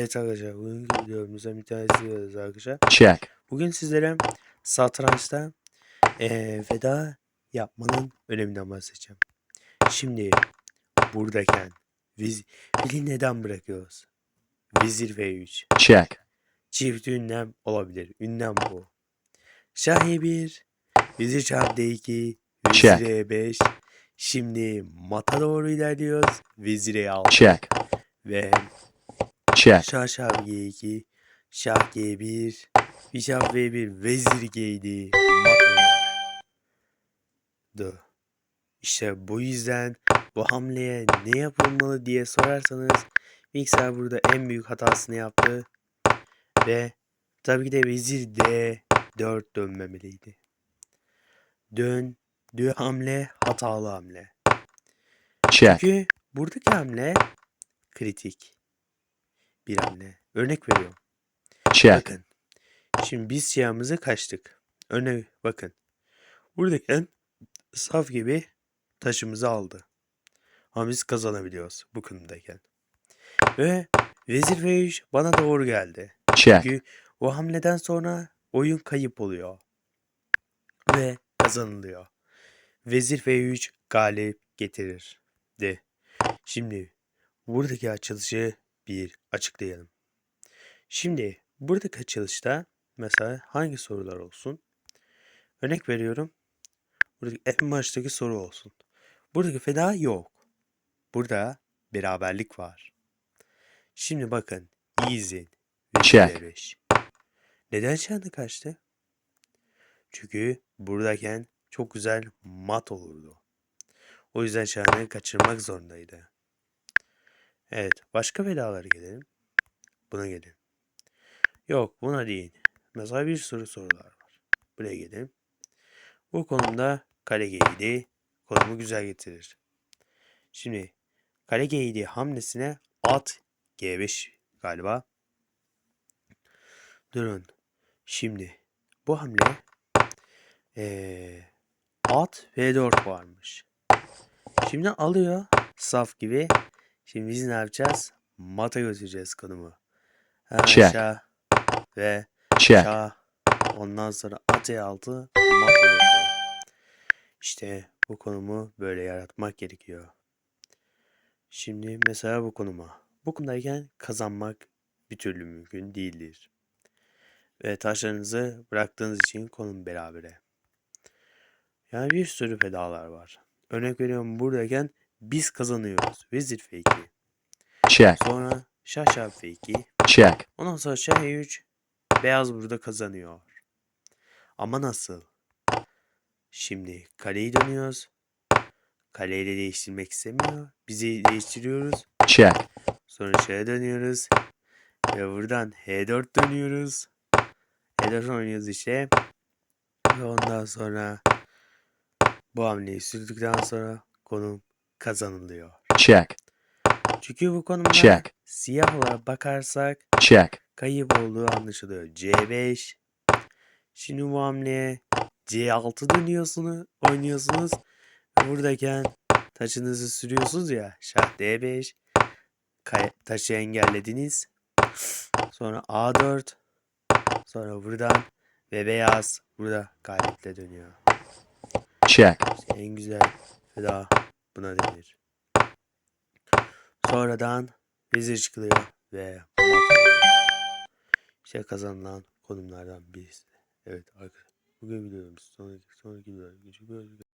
Evet arkadaşlar bugünkü videomuzda bir tanesi diyoruz arkadaşlar. Check. Bugün sizlere satrançta eee veda yapmanın öneminden bahsedeceğim. Şimdi buradayken viz fili neden bırakıyoruz? Vezir V3. Check. Çift ünlem olabilir. Ünlem bu. Şah E1, Vezir Şah D2, Vezir Check. E5. Şimdi mata doğru ilerliyoruz. Vezir E6 Check. ve Check. Şah şah G2, şah G1, bir şah V1, vezir G7, mat İşte bu yüzden bu hamleye ne yapılmalı diye sorarsanız Mikser burada en büyük hatasını yaptı ve tabii ki de vezir D4 dönmemeliydi. Döndüğü hamle hatalı hamle. Check. Çünkü buradaki hamle kritik bir hamle. Örnek veriyorum. Check. Bakın. Şimdi biz siyahımızı kaçtık. Öne bakın. Buradayken saf gibi taşımızı aldı. Ama biz kazanabiliyoruz bu konumdayken. Ve Vezir V3 bana doğru geldi. Check. Çünkü o hamleden sonra oyun kayıp oluyor. Ve kazanılıyor. Vezir F3 galip getirir. De. Şimdi buradaki açılışı bir açıklayalım. Şimdi buradaki açılışta mesela hangi sorular olsun? Örnek veriyorum. Buradaki en baştaki soru olsun. Buradaki feda yok. Burada beraberlik var. Şimdi bakın. Easy. Check. V5. Neden şahını kaçtı? Çünkü buradayken çok güzel mat olurdu. O yüzden şahını kaçırmak zorundaydı. Evet. Başka vedalara gelelim. Buna gelin. Yok buna değil. Mesela bir sürü sorular var. Buraya gelin. Bu konumda kale G7 konumu güzel getirir. Şimdi kale G7 hamlesine at G5 galiba. Durun. Şimdi bu hamle ee, at V4 varmış. Şimdi alıyor saf gibi. Şimdi biz ne yapacağız? Mata götüreceğiz konumu. Ha, Check. şah ve Check. şah. Ondan sonra at E6 mat olurdu. İşte bu konumu böyle yaratmak gerekiyor. Şimdi mesela bu konuma. Bu konumdayken kazanmak bir türlü mümkün değildir. Ve taşlarınızı bıraktığınız için konum berabere. Yani bir sürü fedalar var. Örnek veriyorum buradayken biz kazanıyoruz. Vezir F2. Check. Sonra şah şah F2. Check. Ondan sonra şah E3. Beyaz burada kazanıyor. Ama nasıl? Şimdi kaleyi dönüyoruz. Kaleyle değiştirmek istemiyor. Bizi değiştiriyoruz. Check. Sonra şeye dönüyoruz. Ve buradan H4 dönüyoruz. H4 oynuyoruz işte. Ve ondan sonra bu hamleyi sürdükten sonra konum kazanılıyor. Check. Çünkü bu konumda Check. siyah olarak bakarsak Check. kayıp olduğu anlaşılıyor. C5. Şimdi bu hamleye C6 dönüyorsunuz, oynuyorsunuz. Buradayken taşınızı sürüyorsunuz ya. Şah D5. Kay- taşı engellediniz. Sonra A4. Sonra buradan ve beyaz burada galiple dönüyor. Check. İşte en güzel feda buna denir. Sonradan vezir çıkılıyor ve. İşte kazanılan konumlardan birisi. Evet arkadaşlar. Bugün videomuz sonraki sonraki videoda.